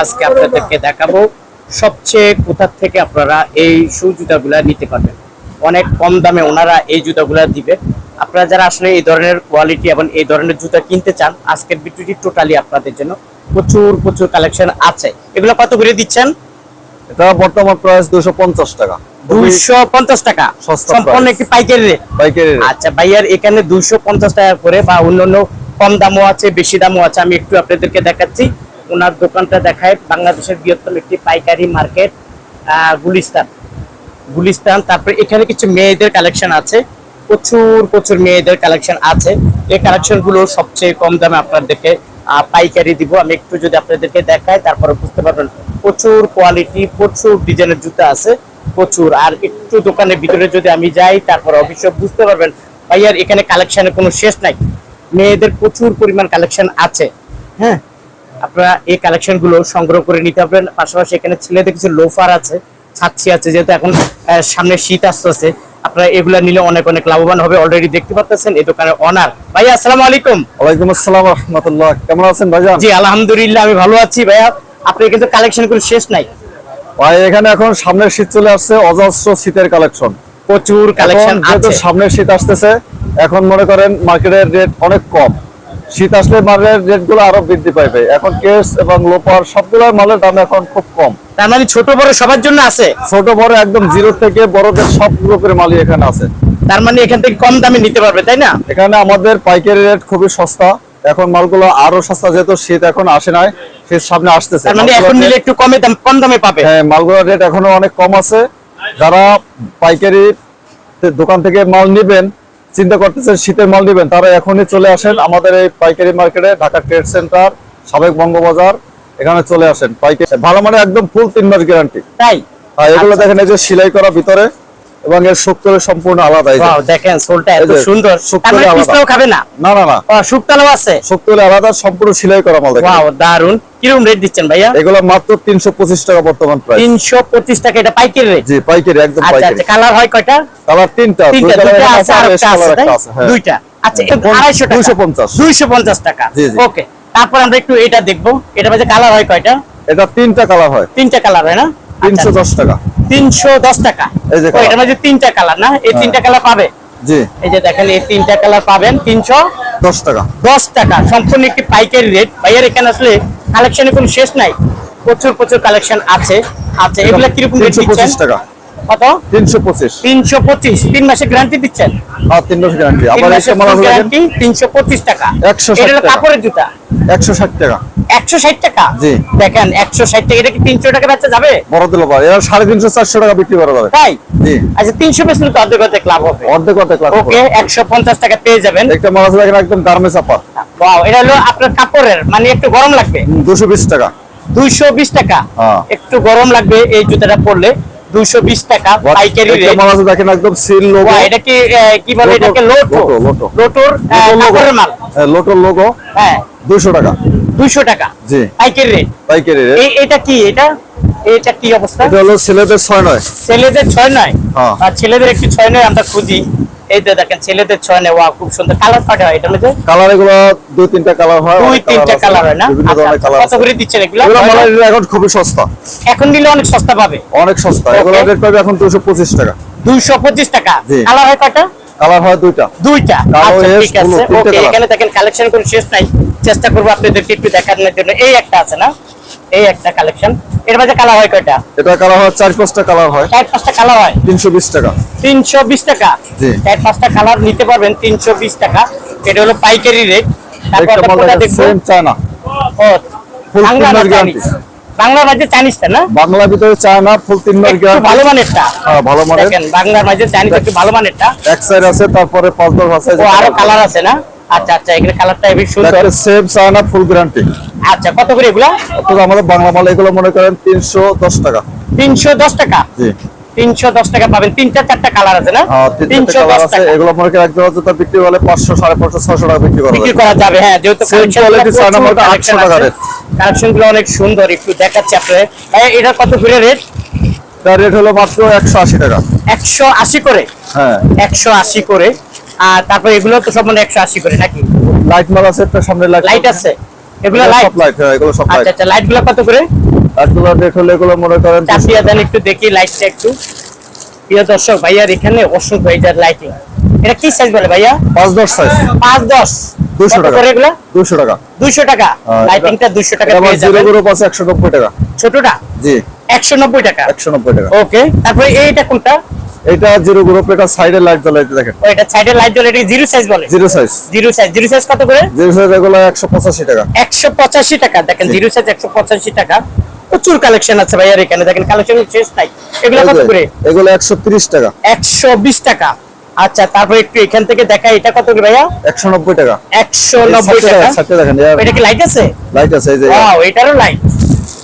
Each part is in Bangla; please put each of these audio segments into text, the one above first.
আজকে আপনাদেরকে দেখাবো সবচেয়ে কোথা থেকে আপনারা এই শু জুতাগুলা নিতে পারবেন। অনেক কম দামে ওনারা এই জুতাগুলা দিবে। আপনারা যারা আসলে এই ধরনের কোয়ালিটি এবং এই ধরনের জুতা কিনতে চান আজকের ভিডিওটি টোটালি আপনাদের জন্য প্রচুর প্রচুর কালেকশন আছে। এগুলো কত করে দিচ্ছেন? এটা বর্তমান প্রাইস দুশো পঞ্চাশ টাকা। দুইশো পঞ্চাশ টাকা? সস্তা সম্পূর্ণ। একটি পাইকারি রেট পাইকারি rate। আচ্ছা ভাইয়ার এখানে দুইশো পঞ্চাশ টাকা করে বা অন্যান্য কম দামও আছে বেশি দামও আছে আমি একটু আপনাদেরকে দেখাচ্ছি। ওনার দোকানটা দেখায় বাংলাদেশের বৃহত্তম একটি পাইকারি মার্কেট গুলিস্তান। গুলিস্তান, তারপরে এখানে কিছু মেয়েদের কালেকশন আছে। প্রচুর প্রচুর মেয়েদের কালেকশন আছে। এই কালেকশনগুলো সবচেয়ে কম দামে আপনাদেরকে পাইকারি দিব। আমি একটু যদি আপনাদেরকে দেখাই, তারপরে বুঝতে পারবেন। প্রচুর কোয়ালিটি প্রচুর ডিজাইনের জুতা আছে, প্রচুর। আর একটু দোকানের ভিতরে যদি আমি যাই, তারপর অবশ্য বুঝতে পারবেন, ভাইয়ার এখানে কালেকশনের কোনো শেষ নাই। মেয়েদের প্রচুর পরিমাণ কালেকশন আছে হ্যাঁ? আপনারা এই কালেকশনগুলো সংগ্রহ করে নিতে পারবেন। পাশাপাশি এখানে ছেলেদের কিছু লোফার আছে ছাচ্ছি আছে যেহেতু এখন সামনে শীত আসতেছে আপনারা এগুলা নিলে অনেক অনেক লাভবান হবে। অলরেডি দেখতে পাচ্ছেন এই দোকানের অনার ভাইয়া আসসালামু আলাইকুম। ওয়ালাইকুম আসসালাম রহমতুল্লাহ। কেমন আছেন ভাইজান? জি আলহামদুলিল্লাহ আমি ভালো আছি। ভাইয়া আপনার কিন্তু কালেকশনগুলো শেষ নাই। ভাই এখানে এখন সামনের শীত চলে আসছে অজস্র শীতের কালেকশন প্রচুর কালেকশন আছে। সামনের শীত আসতেছে এখন মনে করেন মার্কেটের রেট অনেক কম। শীত আসলে মালের রেটগুলো আরও বৃদ্ধি পাইবে এখন কেস এবং লোপার সবগুলোর মালের দাম এখন খুব কম। তার মানে ছোট বড় সবার জন্য আছে? ছোট বড় একদম জিরো থেকে বড়দের সব গ্রুপের মালই এখানে আছে। তার মানে এখান থেকে কম দামে নিতে পারবে তাই না? এখানে আমাদের পাইকারি রেট খুবই সস্তা। এখন মালগুলো আরও সস্তা যেহেতু শীত এখন আসে নাই শীত সামনে আসতেছে। মানে এখন নিলে একটু কমে দাম কম দামে পাবে। হ্যাঁ মালগুলোর রেট এখনও অনেক কম আছে। যারা পাইকারি দোকান থেকে মাল নিবেন চিন্তা করতেছেন শীতের মাল নিবেন তারা এখনই চলে আসেন আমাদের এই পাইকারি মার্কেটে ঢাকা ট্রেড সেন্টার সাবেক বঙ্গবাজার এখানে চলে আসেন পাইকারি। ভালো মানে একদম ফুল তিন মাস গ্যারান্টি তাই? এগুলো আচ্ছা। দেখেন এই যে সেলাই করা ভিতরে এবং এর শুক্তরে সম্পূর্ণ আলাদা দেখেন সোলটা এত সুন্দর। শুক্তো তার মানে আলাদা। খাবে না? না না না। শুক্তালাও আছে? শুক্তরে আলাদা সম্পূর্ণ সেলাই করা মাল দেখেন। ওয়াও দারুণ কীরকম রেট দিচ্ছেন ভাইয়া? এগুলো মাত্র তিনশো পঁচিশ টাকা বর্তমান প্রাইস তিনশো পঁচিশ টাকা এটা পাইকারি রেট জি পাইকারি একদম আচ্ছা পাইকারি। আচ্ছা কালার হয় কয়টা? কালার তিনটা তিনটা colour দুইটা আছে আর আর একটা আছে তাই? একটা আছে। দুইটা। আচ্ছা টাকা। 250 দুইশো পঞ্চাশ টাকা। জি, জি। ওকে তারপর আমরা একটু এটা দেখব। এটা কালার হয় কয়টা? এটা তিনটা কালার হয়। তিনটা কালার হয় না? তিনশো দশ টাকা। তিনশো দশ টাকা। এই যে। এটার মাঝে তিনটা কালার না? এই তিনটা কালার পাবে? জি। এই যে দেখেন এই তিনটা কালার পাবেন তিনশো দশ টাকা। দশ টাকা। সম্পূর্ণ একটি পাইকারি রেট ভাইয়ার এখানে আসলে কালেকশনে কোনো শেষ নাই। প্রচুর প্রচুর কালেকশন আছে। আচ্ছা এগুলা কীরকম রেট তিনশো দিচ্ছেন পঁচিশ টাকা। কত? তিনশো পঁচিশ। তিনশো পঁচিশ। তিন মাসের গ্যারান্টি দিচ্ছেন? আর তিন মাস গ্যারান্টি আবার মাসের এসে মাল গ্যারান্টি তিনশো পঁচিশ টাকা। 160 এটা টাকা। কাপড়ের জুতা। একশো ষাট টাকা। একশো ষাট টাকা? জি। দেখেন একশো ষাট টাকা এটা কি তিনশো টাকা বেচা যাবে? বড় দিল এরা সাড়ে তিনশো চারশো টাকা বিক্রি করা যাবে। তাই? জি। আচ্ছা তিনশো বেচলে তো অর্ধেক অর্ধেক লাভ হবে। অর্ধেক অর্ধেক লাখ ওকে একশো পঞ্চাশ টাকা পেয়ে যাবেন। একটা মাল দেখেন একদম গার্মেন্টস চাপা। Wow, এটা হলো আপনার কাপড়ের মানে একটু গরম লাগবে। দুশো বিশ টাকা। দুইশো বিশ টাকা? হ্যাঁ। একটু গরম লাগবে এই জুতাটা পরলে। দুইশো বিশ টাকা পাইকারি রেট মাল আছে দেখেন একদম সিল লোগো এটা কি কি বলে এটাকে? Lotto lotto, lotto. লোটোর কাপড়ের মাল। লোটোর লোগো হ্যাঁ। দুশো টাকা। দুইশো টাকা। জি। পাইকারি রেট পাইকারি রেট এটা কি? এটা এটা কি অবস্থা? এটা হলো ছেলেদের ছয় নয়। ছেলেদের ছয় নয়? হ্যাঁ। আর ছেলেদের একটি ছয় নয় আমরা খুঁজি। এই তো দেখেন ছেলেদের ছয় নয়। ওয়া খুব সুন্দর। কালার কাটা হয় এটা মধ্যে? কালার এগুলো দুই তিনটা কালার হয় দুই তিনটা কালার হয় না? আচ্ছা, কত করে দিচ্ছেন এগুলো? এগুলো এখন খুবই সস্তা। এখন নিলে অনেক সস্তা পাবে। অনেক সস্তা। এগুলো রেট পাবে এখন দুশো পঁচিশ টাকা। দুইশো পঁচিশ টাকা। কালার হয় কয়টা? কালার হয় দুইটা। দুইটা। আচ্ছা ঠিক আছে। ওকে এখানে দেখেন কালেকশন কোনো শেষ নাই। চেষ্টা করব আপনাদেরকে একটু দেখানোর জন্য। এই একটা আছে না? এই একটা কালেকশন এর মাঝে কালার হয় কয়টা? এটা কালার হয় চার পাঁচটা কালার হয়। চার পাঁচটা কালার হয়? তিনশো বিশ টাকা। তিনশো বিশ টাকা? জি। চার পাঁচটা কালার নিতে পারবেন তিনশো বিশ টাকা। এটা হলো পাইকারি রেট তারপর কোনটা দেখেন চায়না ও বাংলা চাইনিজ বাংলার মাঝে চাইনিজটা না? বাংলা ভিতরে চায়না ফুল তিন মাস একটু ভালো মানেরটা হ্যাঁ ভালো মানের। দেখেন বাংলার মাঝে চাইনিজ একটু ভালো মানেরটা এক সাইড আছে তারপরে পাঁচ দশ আছে ও আরও কালার আছে না? আচ্ছা আচ্ছা এখানে কালারটা হেবি সুন্দর। সেম চায়না ফুল গ্যারান্টি আচ্ছা কত করে এগুলা? অথচ আমাদের বাংলা মাল এগুলো মনে করেন তিনশো দশ টাকা। তিনশো দশ টাকা? জি। তিনশো দশ টাকা পাবেন। তিনটা চারটা কালার আছে না? হ্যাঁ তিন তিনশো চারটে দশ কালার আছে। টাকা। এগুলো মনে করেন এক জোড়া জুতা বিক্রি হলে পাঁচশো সাড়ে পাঁচশো ছশো টাকা বিক্রি করা বিক্রি যাবে। করা যাবে হ্যাঁ যেহেতু Same quality চায়না মালটা 800 টাকা rate। কালেকশনগুলো অনেক সুন্দর একটু দেখাচ্ছি আপনাদের। এটা কত করে রেট তার রেট হলো মাত্র একশো আশি টাকা। একশো আশি করে? হ্যাঁ। একশো আশি করে। আর তারপর এগুলো তো সব মানে করে নাকি? লাইট মাল আছে সামনে লাইট লাইট আছে। এগুলো লাইট সব লাইট হ্যাঁ এগুলো সব লাইট আচ্ছা আচ্ছা লাইটগুলো কত করে? এগুলো রেট হলে এগুলো মনে করেন চাপিয়ে দেন একটু দেখি লাইটটা একটু। প্রিয় দর্শক ভাইয়ার এখানে অসংখ্য এইটার লাইটিং এটা কি সাইজ বলে ভাইয়া? পাঁচ দশ সাইজ টাকা করে এগুলো? টাকা। দুইশো টাকা। লাইটিংটা দুইশো টাকা এটা আমার পেয়ে যাবেন। টাকা। ছোটটা? জি। একশো নব্বই টাকা। একশো নব্বই টাকা। ওকে তারপরে এইটা কোনটা? এটা জিরো গ্রুপ এটা সাইডে লাইট জ্বালাইতে দেখেন। এটা সাইডে লাইট জ্বলে এটা জিরো সাইজ বলে? Zero size zero size zero size কত করে? জিরো সাইজ এগুলো একশো পঁচাশি টাকা। একশো পঁচাশি টাকা। দেখেন জিরো সাইজ একশো পঁচাশি টাকা। প্রচুর কালেকশন আছে ভাইয়ার এখানে। দেখেন কালেকশন শেষ নাই। এগুলো কত করে? এগুলো একশো তিরিশ টাকা। একশো বিশ টাকা। আচ্ছা তারপরে একটু এখান থেকে দেখা এটা কত করে ভাইয়া? একশো নব্বই টাকা। একশো নব্বই ষাটটা টাকা। দেখেন, ষাটটা দেখেন এটা কি লাইট আছে? লাইট আছে এই যে। ওয়াও এটারও লাইট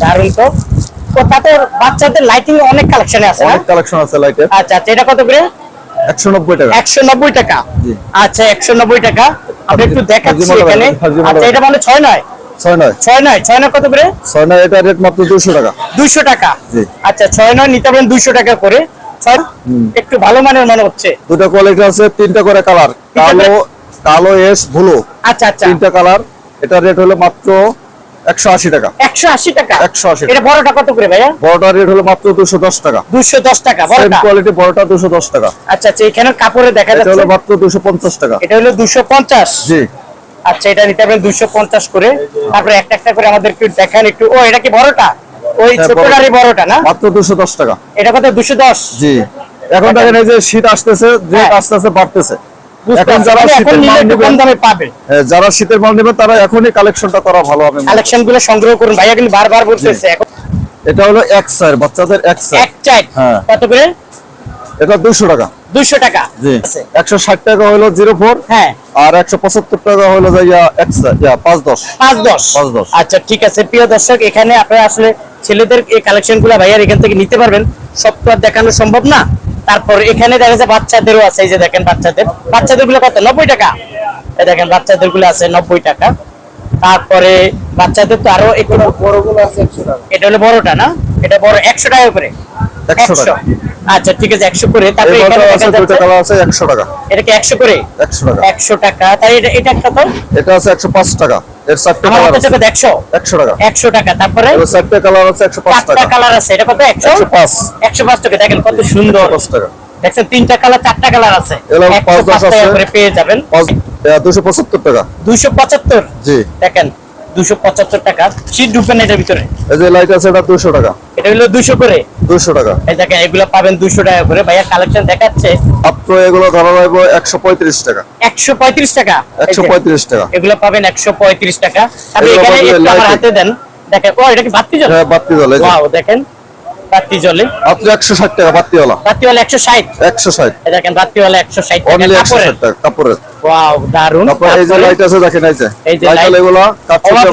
দারুণ তো। তো তাতে বাচ্চাদের লাইটিং অনেক কালেকশনে আছে অনেক কালেকশন আছে লাইটের আচ্ছা আচ্ছা এটা কত করে? একশো নব্বই টাকা। একশো নব্বই টাকা। জি। আচ্ছা একশো নব্বই টাকা। আপনি একটু দেখাচ্ছি এখানে। আচ্ছা এটা মানে ছয় নয়? ছয় নয়। ছয় নয়? ছয় নয় কত করে? ছয় নয় এটা রেট মাত্র দুশো টাকা। দুইশো টাকা। জি। আচ্ছা ছয় নয় নিতে পারেন দুইশো টাকা করে। ছয় একটু ভালো মানের মনে হচ্ছে। দুটো কোয়ালিটি আছে তিনটা করে কালার কালো কালো এস ব্লু আচ্ছা আচ্ছা। তিনটা কালার এটা রেট হলো মাত্র একশো আশি টাকা। একশো আশি টাকা? 180 এটা বড়টা কত করে ভাইয়া? বড়টা রেট হলো মাত্র টাকা। টাকা সেম কোয়ালিটি বড়টা টাকা। আচ্ছা আচ্ছা এখানে কাপড়ে দেখা এটা হলো মাত্র দুশো পঞ্চাশ টাকা। এটা হলো জি। আচ্ছা এটা নিতে করে। তারপরে একটা একটা করে আমাদের একটু দেখান একটু। ও এটা কি বড়টা? ওই হ্যাঁ, ছোটটারই বড়টা। না? মাত্র দুশো দশ টাকা। এটা কত? দুশো দশ? জি। এখন দেখেন এই যে শীত আসতেছে রেট হ্যাঁ। আস্তে আস্তে বাড়তেছে। যারা শীতের মাল হ্যাঁ, যারা শীতের মাল নেবেন তারা এখনই কালেকশনটা করা ভালো হবে। কালেকশনগুলো সংগ্রহ করুন। ভাইয়া কিন্তু বারবার বলতেছে এটা হলো এক সাইড বাচ্চাদের এক সাইড এক হ্যাঁ। কত করে? এটা দুশো টাকা। দুইশো টাকা। জি। আছে। একশো ষাট টাকা হলো জিরো ফোর হ্যাঁ। আর একশো পঁচাত্তর টাকা হলো যে ইয়া এক সাইড ইয়া পাঁচ দশ। পাঁচ দশ। পাঁচ দশ। আচ্ছা ঠিক আছে। প্রিয় দর্শক এখানে আপনারা আসলে ছেলেদের এই কালেকশনগুলো ভাইয়ার এখান থেকে নিতে পারবেন। সব তো আর দেখানো সম্ভব না? তারপর এখানে দেখা যাচ্ছে বাচ্চাদেরও আছে এই যে দেখেন বাচ্চাদের। বাচ্চাদেরগুলো কত? নব্বই টাকা। এই দেখেন বাচ্চাদেরগুলো আছে নব্বই টাকা। তারপরে বাচ্চাদের তো আরও একটু বড়গুলো একশো টাকা। এটা হলো বড়টা না? এটা বড় একশো টাকা করে। 100 টাকা। আচ্ছা ঠিক আছে একশো করে। তারপরে এটা কি একশো করে? একশো টাকা। একশো টাকা। তাই এটা এটা একটা তো? এটা আছে একশো পাঁচ টাকা। এর চারটে কালার আছে। টাকা একশো একশো টাকা। একশো টাকা। তারপরে? এর চারটে কালার আছে একশো পাঁচ চারটা টাকা। কালার আছে। এটা কত? একশো? একশো পাঁচ। একশো পাঁচ টাকা। দেখেন কত সুন্দর পাঁচ টাকা। দেখছেন তিনটা কালার চারটা কালার আছে। পেয়ে যাবেন। পাঁচ দুশো পঁচাত্তর টাকা। দুইশো পঁচাত্তর? জি। দেখেন দুশো পঁচাত্তর টাকা। শীত ঢুকবেন এটার ভিতরে? এই যে লাইট আছে এটা দুশো টাকা। এটা হলো দুশো করে? দুশো টাকা। এই দেখেন এগুলো পাবেন দুশো টাকা করে। ভাইয়া কালেকশন দেখাচ্ছে। মাত্র এগুলো ধরা যাবে একশো পঁয়ত্রিশ টাকা। একশো পঁয়ত্রিশ টাকা? একশো পঁয়ত্রিশ টাকা। এগুলো পাবেন একশো পঁয়ত্রিশ টাকা। আপনি এখানে একটু আমার হাতে দেন। দেখেন ও এটা কি বাতি জল হ্যাঁ বাত্তি জলে ওয়াও দেখেন। বাতি জলে। মাত্র একশো ষাট টাকা বাত্তিওয়ালা বাতিওয়ালা একশো ষাট। একশো দেখেন বাতিওয়ালা একশো ষাট টাকা। কাপড়ের। কাপড়ের। ওয়াও দারুণ এই যে লাইট আছে দেখেন এই যে। এই যে লাইট এগুলো কাঠি অবাক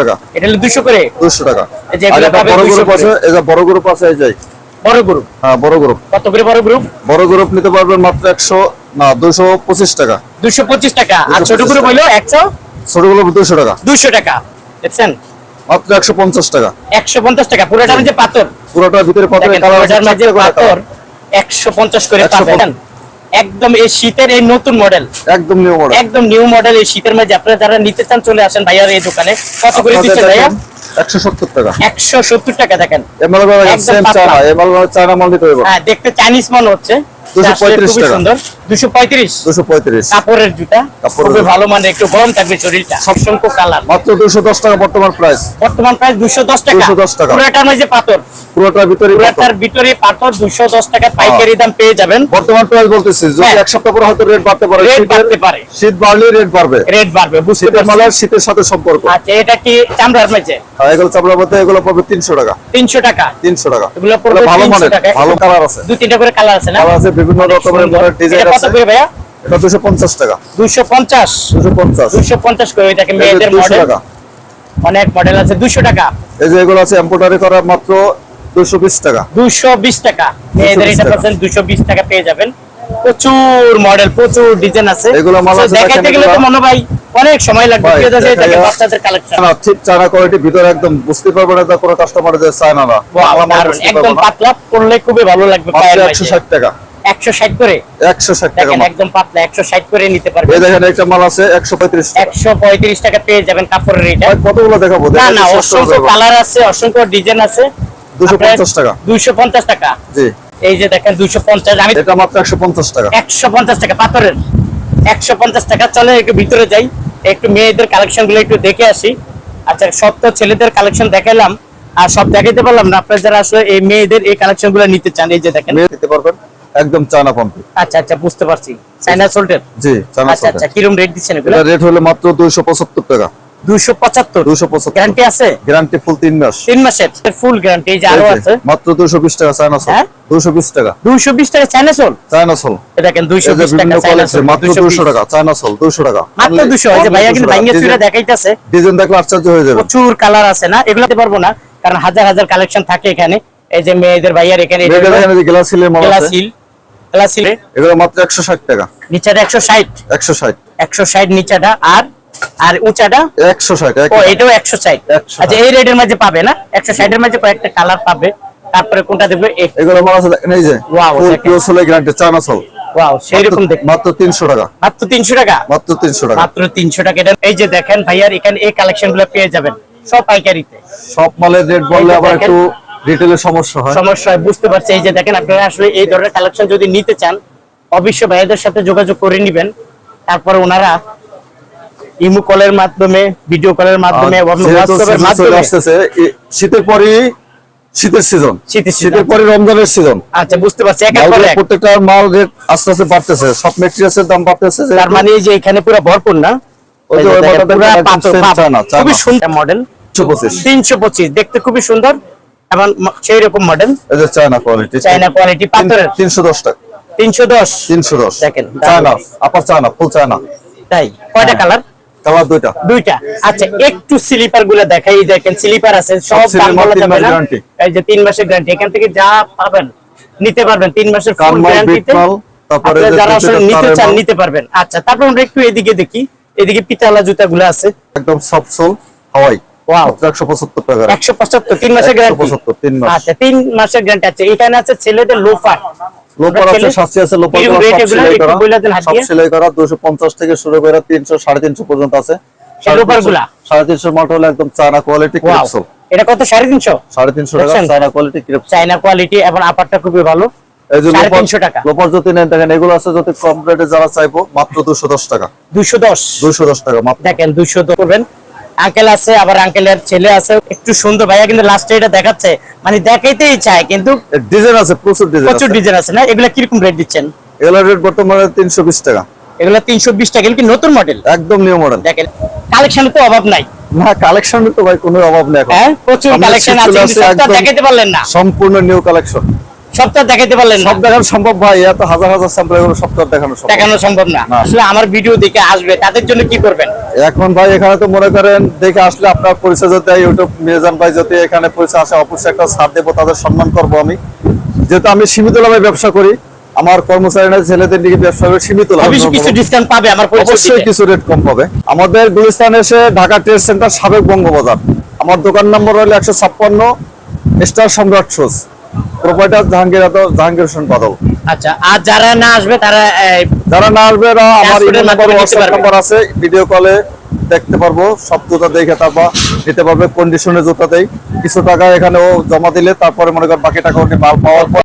টাকা। এটা হলো দুশো করে। দুশো টাকা। এই যে এগুলো একটা বড় 200 গ্রুপ করে। এই যে বড় গ্রুপ আছে এই যে। বড় গ্রুপ হ্যাঁ বড় গ্রুপ কত করে বড় গ্রুপ বড় গ্রুপ নিতে পারবেন মাত্র একশো না দুশো পঁচিশ টাকা। দুশো পঁচিশ টাকা। আর ছোট 225 গ্রুপ হইল একশো? ছোট গ্রুপ দুশো টাকা। দুশো টাকা। দেখছেন? মাত্র একশো পঞ্চাশ টাকা। একশো পঞ্চাশ টাকা পুরোটার মধ্যে পাথর। পুরোটার ভিতরে পাথরের কালার আছে পাথর colour। একশো পঞ্চাশ করে পাবেন একদম এই শীতের এই নতুন মডেল একদম নিউ মডেল একদম নিউ মডেল এই শীতের মধ্যে। আপনারা যারা নিতে চান চলে আসেন ভাইয়ার এই দোকানে। কত করে দিচ্ছেন ভাইয়া? একশো সত্তর টাকা। একশো সত্তর টাকা দেখেন। এমএল এমএল চায়না মাল দিতে হবে হ্যাঁ দেখতে চাইনিজ মনে হচ্ছে। 235 খুবই টাকা। সুন্দর। দুশো পঁয়ত্রিশ। দুশো পঁয়ত্রিশ। কাপড়ের জুতা। খুবই ভালো মানে একটু গরম থাকবে শরীরটা। অসংখ্য কালার। মাত্র দুশো দশ টাকা বর্তমান প্রাইস বর্তমান প্রাইস দুশো দশ টাকা। 210 টাকা। পুরোটার মধ্যে পাথর। পুরোটার ভিতরে পুরোটার ভিতরে পাথর দুশো দশ টাকা পাইকারি দাম পেয়ে যাবেন। বর্তমান প্রাইস বলতেছি যদি হ্যাঁ। এক সপ্তাহ পরে হয়তো রেট বাড়তে পারে রেট শীতের- বাড়তে পারে। শীত বাড়লে রেট বাড়বে। রেট বাড়বে বুঝতে পারছি। শীতের সাথে সম্পর্ক। আচ্ছা এটা কি চামড়ার এগুলো মধ্যে এগুলো পাবে তিনশো টাকা। তিনশো টাকা। তিনশো টাকা। এগুলো পড়বে ভালো 300 মানের টাকা। ভালো কালার আছে। দু তিনটা করে কালার আছে না? কালার আছে বিভিন্ন রকমের ডিজাইন এটা কত করে ভাইয়া? এটা দুশো পঞ্চাশ টাকা। দুশো পঞ্চাশ? দুশো পঞ্চাশ। দুশো পঞ্চাশ করে ওইটাকে মেয়েদের মডেল অনেক মডেল আছে দুশো টাকা? এই যে এগুলো আছে এম্পোটারি করা মাত্র দুশো বিশ টাকা। দুশো বিশ টাকা। মেয়েদের এটা। পাচ্ছেন দুশো বিশ টাকা পেয়ে যাবেন। প্রচুর মডেল প্রচুর ডিজাইন আছে। এগুলো মাল আছে দেখাইতে গেলে তো মনে ভাই অনেক সময় লাগবে। ভাই, প্রিয় দর্শক, এটা দেখাইয়া- বাচ্চাদের কালেকশন না ঠিক চায়না কোয়ালিটি ভিতরে একদম বুঝতে পারবে না কোনো কাস্টমার যে চায়না না বুঝতে একদম পাতলা পড়লে খুবই ভালো লাগবে মাত্র পায়ের একশো মাঝে ষাট টাকা। করে। টাকা একদম পাতলা একশো ষাট করে নিতে এই দেখেন একটা মাল আছে একশো পঁয়ত্রিশ টাকা। একশো পঁয়ত্রিশ টাকা পেয়ে যাবেন কাপড়ের এটা। কতগুলো দেখাবো? না না অসংখ্য কালার আছে অসংখ্য ডিজাইন আছে। 250 টাকা। দুইশো পঞ্চাশ টাকা। জি। এই যে দেখেন দুইশো পঞ্চাশ। আমি এটা মাত্র একশো পঞ্চাশ টাকা। একশো পঞ্চাশ টাকা পাথরের। একশো পঞ্চাশ টাকা চলে একটু ভিতরে যাই। একটু মেয়েদের কালেকশনগুলো একটু দেখে আসি। আচ্ছা সব তো ছেলেদের কালেকশন দেখালাম। আর সব দেখাইতে পারলাম না। আপনারা যারা আসলে এই মেয়েদের এই কালেকশনগুলো নিতে চান এই যে দেখেন। পারবেন। একদম চায়না পাম্পি আচ্ছা আচ্ছা বুঝতে পারছি। চাইনা সোল্টের জি চায়না আচ্ছা আচ্ছা সরকার কিরম রেট দিচ্ছেন এগুলো? এটা রেট হলো মাত্র দুইশো পঁচাত্তর টাকা। দুইশো পঁচাত্তর? দুইশো পঁচাত্তর। গ্যারান্টি আছে? গ্যারান্টি ফুল তিন মাস। তিন মাসের? ফুল গ্যারান্টি যে আরও আছে? মাত্র দুইশো বিশ টাকা চায়না সোল। হ্যাঁ? দুইশো বিশ টাকা। দুইশো বিশ টাকা চাইনা সোল? China sole. এ দেখেন দুইশো এই যে বিশ টাকা বিভিন্ন চাইনা কোয়ালিটি সোল? মাত্র 220 দুইশো টাকা চায়না সোল দুইশো টাকা। মাত্র দুশো এই যে ভাইয়া কিন্তু ভাইঙ্গে চুরা দেখাইতেছে। ডিজাইন দেখলে আশ্চর্য হয়ে যাবে। প্রচুর কালার আছে না? এগুলো দিতে পারব না কারণ হাজার হাজার কালেকশন থাকে এখানে। এই যে মেয়েদের ভাইয়ার এখানে গ্লাস সিলের গ্লাসিল এগুলো মাত্র একশো ষাট টাকা। নিচাটা একশো ষাট। একশো ষাট। একশো ষাট নিচাটা আর আর উঁচাটা? একশো ষাট ও এটাও 160 আচ্ছা এই রেটের মাঝে পাবে না? একশো ষাটের মাঝে কয়েকটা কালার পাবে। তারপরে কোনটা দেখবে? এগুলো মাল আছে এই যে। পিওর সোলের গ্যারান্টি চায়না সোল। ওয়াও সেই রকম দেখ মাত্র তিনশো টাকা। মাত্র তিনশো টাকা? মাত্র তিনশো টাকা। মাত্র তিনশো টাকা। এটা এই যে দেখেন ভাইয়ার এখানে এই কালেকশনগুলো পেয়ে যাবেন সব পাইকারিতে। সব মালের রেট বললে আবার একটু রিটেলের সমস্যা হয়। সমস্যা হয় বুঝতে পারছি। এই যে দেখেন আপনারা আসলে এই ধরনের কালেকশন যদি নিতে চান অবশ্যই ভাইয়াদের সাথে যোগাযোগ করে নেবেন। তারপরে ওনারা ইমো কলের মাধ্যমে ভিডিও কলের মাধ্যমে হোয়াটসঅ্যাপের মাধ্যমে শীতের পরই শীতের সিজন শীতের পরে রমজানের সিজন আচ্ছা বুঝতে পারছি। পর এক প্রত্যেকটা মাল রেট আস্তে আস্তে বাড়তেছে সব দাম বাড়তেছে তার মানে এই যে এখানে পুরো ভরপুর না? ওই যে পুরা মডেল 125 তিনশো পঁচিশ দেখতে খুবই সুন্দর। এবং সেই রকম model China quality China quality পাথরের। তিনশো দশ টাকা। তিনশো দশ? তিনশো দশ। দেখেন, China upper China full China তাই কয়টা কালার কালার দুইটা। দুইটা। আচ্ছা একটু স্লিপারগুলো দেখাই দেখেন স্লিপার আছে সব দাম বলা তিন যাবে না। এই যে তিন মাসের গ্যারান্টি এখান থেকে যা পাবেন নিতে পারবেন তিন মাসের ফুল গ্যারান্টিতে তারপরে যারা আসলে নিতে চান নিতে পারবেন। আচ্ছা তারপর আমরা একটু এদিকে দেখি এদিকে পিতালা জুতা গুলো আছে। একদম সফট সোল হাওয়াই। Wow। একশো পঁচাত্তর টাকা একশো পঁচাত্তর তিন মাসের গ্যারান্টি 175, তিন মাস। আচ্ছা তিন মাসের গ্যারান্টি আছে। এখানে আছে ছেলেদের লোফার লোপার আছে শাস্তি আছে লোপার কীরকম করা, rate সব সেলাই করা। বইলা দেন হাত সব দিয়ে। সেলাই করা দুশো পঞ্চাশ থেকে শুরু করে তিনশো সাড়ে তিনশো পর্যন্ত আছে। এই লোপারগুলা? সাড়ে তিনশো মডেল হলো একদম চায়না কোয়ালিটি Wow। এটা কত সাড়ে তিনশো? সাড়ে তিনশো টাকা চায়না কোয়ালিটি ক্রিপসোল কোয়ালিটি এবং আপারটা খুবই ভালো। এই যে সাড়ে লোপার তিনশো টাকা। লোপার যদি নেন দেখেন এগুলো আছে যদি কম রেটে যারা চাইব মাত্র দুশো দশ টাকা। দুশো দশ। দুশো দশ টাকা দেখেন দুইশো করবেন। আঙ্কেল আছে আবার আঙ্কেলের ছেলে আছে। একটু সুন্দর ভাইয়া কিন্তু লাস্টে এটা দেখাচ্ছে। মানে দেখাইতেই চায় কিন্তু ডিজাইন আছে প্রচুর ডিজাইন প্রচুর ডিজাইন আছে না? এগুলা কীরকম রেট দিচ্ছেন? এগুলোর রেট বর্তমানে তিনশো বিশ টাকা। এগুলা তিনশো বিশ টাকা এগুলো কি নতুন মডেল একদম নিউ মডেল দেখেন কালেকশন তো অভাব নাই। না কালেকশন তো ভাই কোনো অভাব নেই এখন। হ্যাঁ প্রচুর কালেকশন আছে দেখাইতে পারলেন না। সম্পূর্ণ নিউ কালেকশন সবটা দেখাইতে পারলেন সব দেখানো সম্ভব ভাই এত হাজার হাজার স্যাম্পল এগুলো আর দেখানো দেখানো সম্ভব না। আসলে আমার ভিডিও দেখে আসবে তাদের জন্য কি করবেন? এখন ভাই এখানে তো মনে করেন দেখে আসলে আপনার পরিচয় যদি ইউটিউব মিজান ভাই যদি এখানে পরিচয় আসে অবশ্যই একটা ছাড় দেবো তাদের সম্মান করব আমি। যেহেতু আমি সীমিত লাভে ব্যবসা করি আমার কর্মচারীরা ছেলেদের দিকে ব্যবসা করে সীমিত লাভ কিছু ডিসকাউন্ট পাবে আমার অবশ্যই কিছু রেট কম পাবে। আমাদের গুলিস্তান এসে ঢাকা ট্রেড সেন্টার সাবেক বঙ্গবাজার। আমার দোকান নম্বর হলো একশো ছাপ্পান্ন স্টার সম্রাট শোজ প্রোপাইটার জাহাঙ্গীর আদর জাহাঙ্গীর হোসেন বাদল আচ্ছা আর যারা না আসবে তারা যারা না আসবে আমার নাম্বার হোয়াটসঅ্যাপ নাম্বার আছে ভিডিও কলে দেখতে পারব সব জুতা দেখে তারপর নিতে পারবে কন্ডিশনের জুতাতেই। কিছু টাকা এখানে ও জমা দিলে তারপরে মনে করেন বাকি টাকা উনি মাল পাওয়ার পর